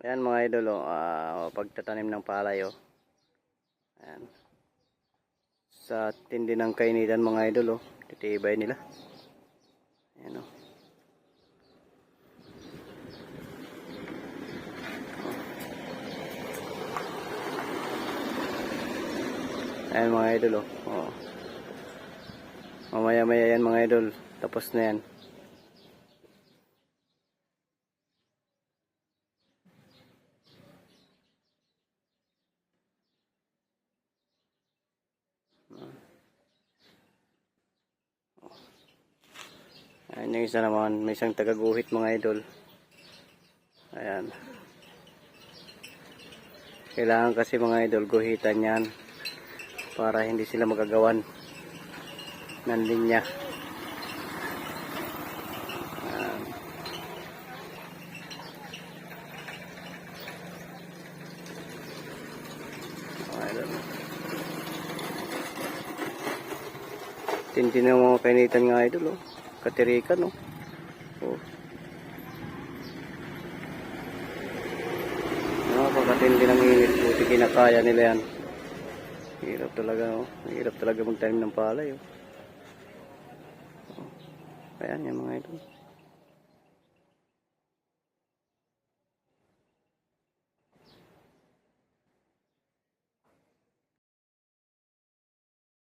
Ayan mga idol, oh, ah, pagtatanim ng palay, oh. Ayan. Sa tindi ng kainitan mga idol, oh. Titibay nila. Ayan, oh. Ayan mga idol, oh. oh. Mamaya maya yan mga idol. Tapos na yan. Ayan yung isa naman, may isang tagaguhit mga idol. Ayan. Kailangan kasi mga idol guhitan yan para hindi sila magagawan ng linya. Ayan. Tindi ng mga kainitan nga idol, oh. Katirikan, oh. Oh. Napakatindi ng init. Buti kinakaya nila yan. Hirap talaga, oh. Hirap talaga magtanim ng palay, oh. oh. Ayan yan mga idol.